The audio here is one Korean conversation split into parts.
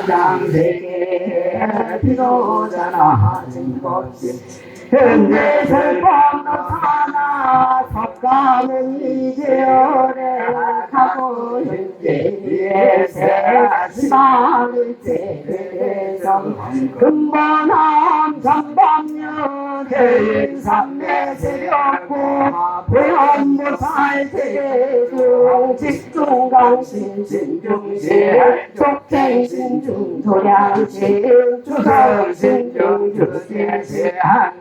가장세계 비로자나 증것이 현재 설법도 사나 석가는 이제 오래 가고 현재 위에세 지방을 제대성 근본함 전방류 대인삼매 세력고 배엄보살 대중 집중강신 진중신 족생신중 도량신 주성신중 주신신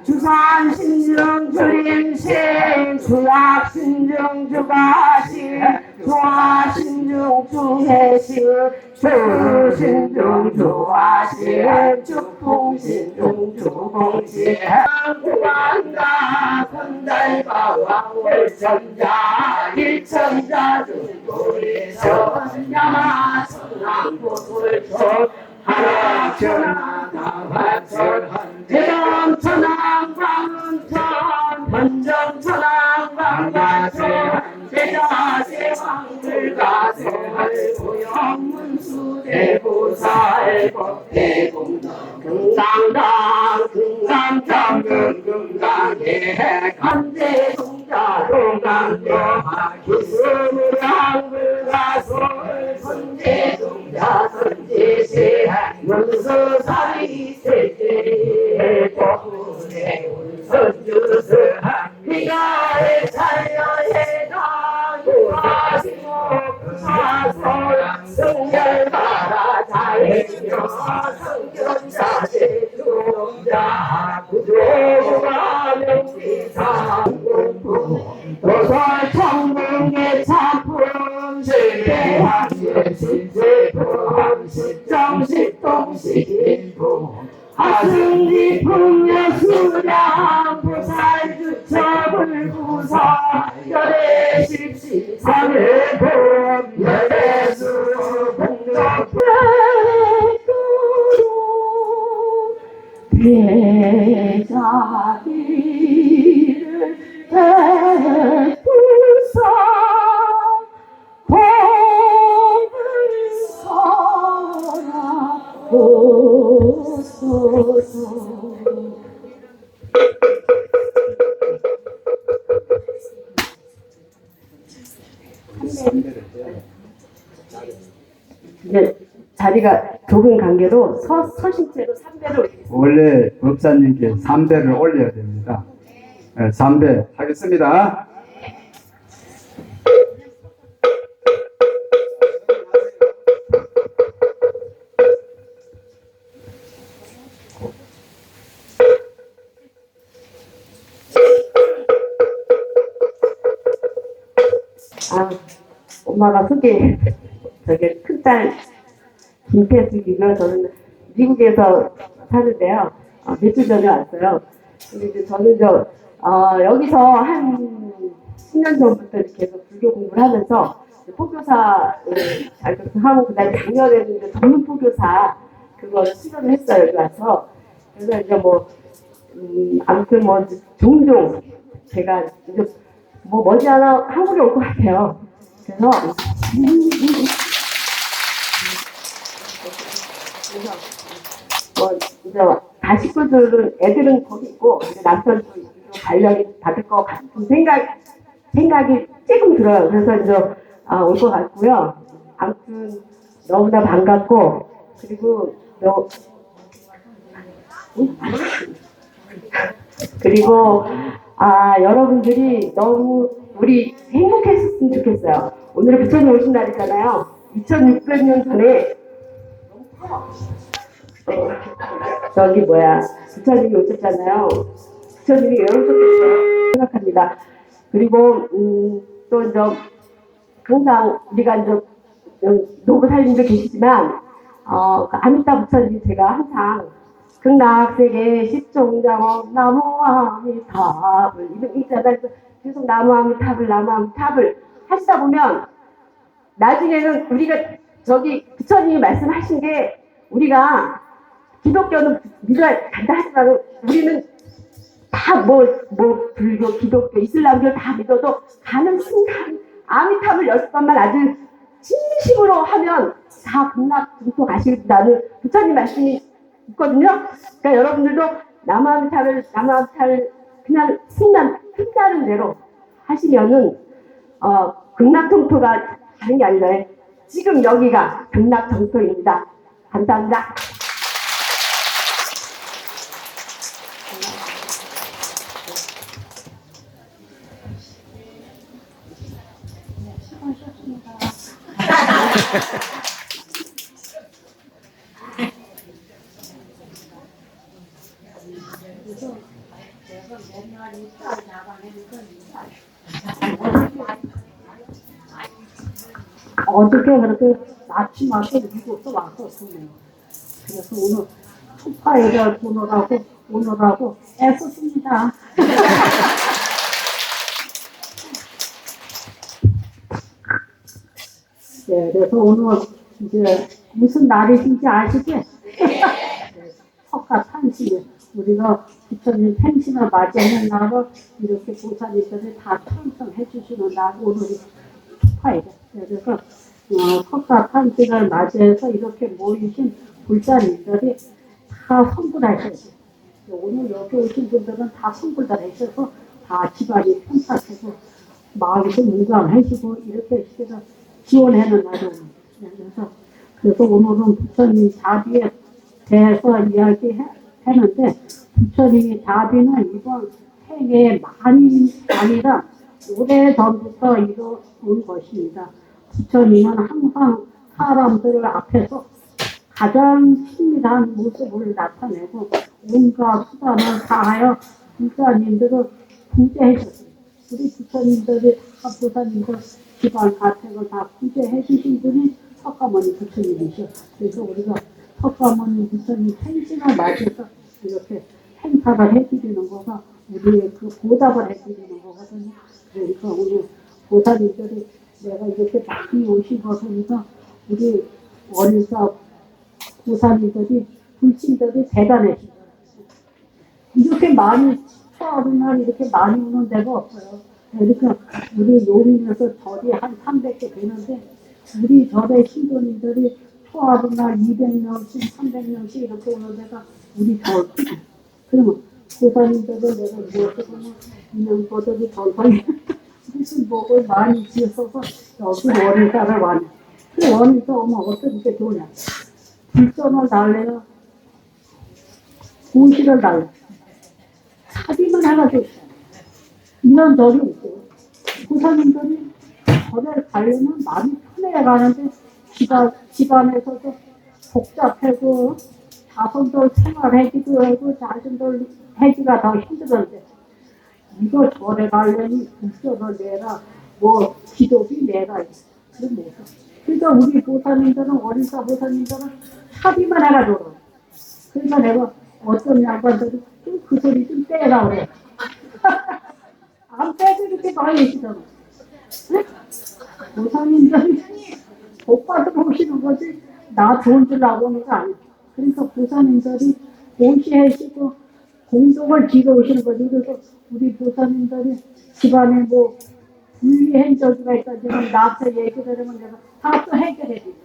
주산신중 주림신 주약신중 주가신 조화신중 주해신 주신중 주화신 주풍신중 주공신. 구한다 군달과 왕월천자 일천자 중도리서 야마 천왕보술천 하락천하 다화천 대담 왕들가세 고영문수 대보살 법 대공덕 금강당 금강장금 금강계 간대 동자 동강교 기승을 한글가솔 선제 동자 선제세 문서사리 세제 도문에 운선주스 비가 대자비를 대부사 복을 서라오소서. 이제 자리가 좁은 관계로 서, 서신 채로 3배로 원래 법사님께 3배를 올려야 됩니다. 네, 3배 하겠습니다. 아, 엄마가 소개, 저기 큰딸 김태숙이고요. 저는 미국에서 사는데요. 어, 며칠 전에 왔어요. 근데 이제 저는 저, 어, 여기서 한 10년 전부터 계속 불교 공부를 하면서 포교사를 자격하고 그다음에 작년에는 이제 전문 포교사 그거를 수련을 했어요. 여기 와서. 그래서 이제 뭐, 음, 아무튼 뭐 종종 제가 이제 뭐 머지않아 한국에 올 것 같아요. 그래서 그래서 뭐 이제 가식구들은 애들은 거기 있고 남편도 발령이 받을 것 같은 생각 생각이 조금 들어요. 그래서 이제 아, 올 것 같고요. 아무튼 너무나 반갑고 그리고 너 그리고 아 여러분들이 너무 우리 행복했으면 좋겠어요. 오늘 부처님 오신 날이잖아요. 2600년 전에 어, 저기 뭐야 부처님이 오셨잖아요. 부처님이 왜 오셨겠어요? 생각합니다. 그리고 음, 또 이제 항상 우리가 이제 노부 살림도 계시지만 어, 그 아미타 부처님 제가 항상 극락세계 십종장업 나무 아미탑을 이런 거 있잖아요. 계속 나무 아미탑을 나무 아미탑을 하시다 보면 나중에는 우리가 저기 부처님이 말씀하신 게 우리가 기독교는 믿어야 간다 하지만 우리는 다뭐뭐 불교, 기독교, 이슬람교 다 믿어도 가는 순간 아미탑을 여섯 번만 아주 진심으로 하면 다 극락 등도 가시다는 부처님 말씀이 있거든요. 그러니까 여러분들도 남한탈을 남한탈 그냥 신난 신나는 대로 하시면은 어 극락 통토가 다른 게 아니라 지금 여기가 극락통토입니다. 감사합니다. 어저께 그렇게 아침마다 미국도 왔었어요. 그래서 오늘 초파회를 보느라고 오느라고 애썼습니다. 네, 그래서 오늘 이제 무슨 날이신지 아시지? 석가탄신 우리가 부처님 생신을 맞이하는 날을 이렇게 보살님들이 다 찬성해 주시는 날 오늘이 축하해요. 그래서 어, 석가탄신을 맞이해서 이렇게 모이신 불자님들이 다 성불하셔야 돼요. 오늘 여기 오신 분들은 다 성불 다 집안이 평탁해서 마음도 무감해지고 이렇게 해서 지원하는 날이에요. 그래서 그래서 오늘은 부처님 자비에 대해서 이야기했는데 부처님이 자비는 이번 생애에 많이 아니라 오래 전부터 이루어온 것입니다. 부처님은 항상 사람들 앞에서 가장 친밀한 모습을 나타내고 온갖 수단을 다하여 불자님들을 구제해줬어요. 우리 부처님들이 다 부처님들 집안 가택을 다 구제해 주신 분이 석가모니 부처님이셔. 그래서 우리가 석가모니 부처님 생신을 맞이해서 이렇게 행사를 해드리는 거가 우리의 그 보답을 해드리는 거거든요. 그러니까 오늘 보살님들이 내가 이렇게 많이 오신 것이니까 우리 원사 보살님들이 불신들이 대단해지죠. 이렇게 많이 추하는 날 이렇게 많이 오는 데가 없어요. 그러니까 우리 노민에서 절이 한 300개 되는데 우리 절의 신도님들이 초하는 날 200명씩 300명씩 이렇게 오는 데가 우리 절. 그러면 보살님들은 내가 무엇을 보면 인형보들이 절방에 목을 많이 지어서 여기 원인사를 와네. 그 원인사 오면 어떻게 좋냐. 불전을 달래요. 고시를 달래. 사비만 해가지고 있어요. 이런 절이 있어요. 부사님들이 절에 가려면 마음이 편해야 가는데 집안, 집안에서도 복잡하고 자손들 생활하기도 하고 자손들 하기가 더 힘들었는데 이거 절에 가려니 국전을 내라 뭐 기도비 내라 그런 뭐죠. 그러니까 우리 보사님들은 어린사 보사님들은 합의만 해가지고 그러니까 내가 어떤 양반들이 좀그 소리 좀 떼라 그래. 안 빼도 이렇게 많이 계시잖아. 보사님들이 복 받으러 오시는 거지 나 좋은 줄 알고 오는 거 아니야. 그러니까 보사님들이 고시하시고 공덕을 지러 오시는 거지. 그래서 우리 보사님들이 집안에 뭐 분리한 적이가 있다지만 나한테 얘기를 하면 내가 다 또 해결해 줍니다.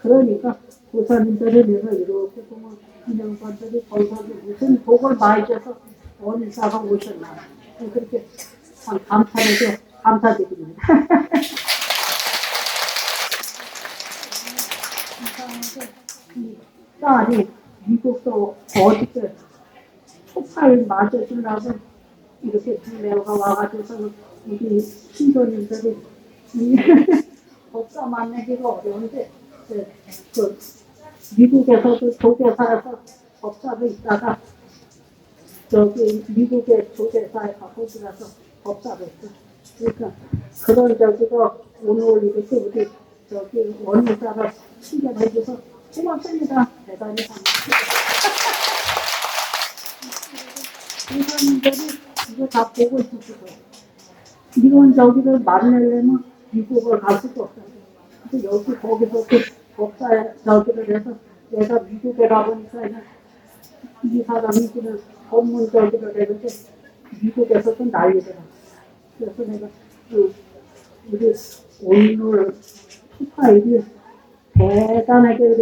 그러니까 보사님들을 내가 이렇게 보면 인형반들이 거기서 무슨 복을 많이 줘서 원사가 오셨나. 그렇게 참 감사해서 감사드립니다. 딸이 미국도 어저께 초파를 맞아주려고 이렇게 두 명가 와가지고 우리 신도님들이 이 법사 만나기가 어려운데 그, 그 미국에서도 조계사에서 법사도 있다가 저기 미국의 가고 들어서 법사도 있어. 그러니까 그런 저기가 오늘 이렇게 우리 저기 원의사가 친절해줘서 고맙습니다. 대단히 감사합니다. 이사님들이 이거 다 보고 있으시고 이런 저기를 만나려면 미국을 갈 수도 없어요. 여기 거기서 그 법사 저기를 해서 내가 미국에 가보니까 이 사람이 그냥 법문 저기를 해는데 미국에서도 난리더라. 그래서 내가 그 우리 오늘 축하일이 대단하게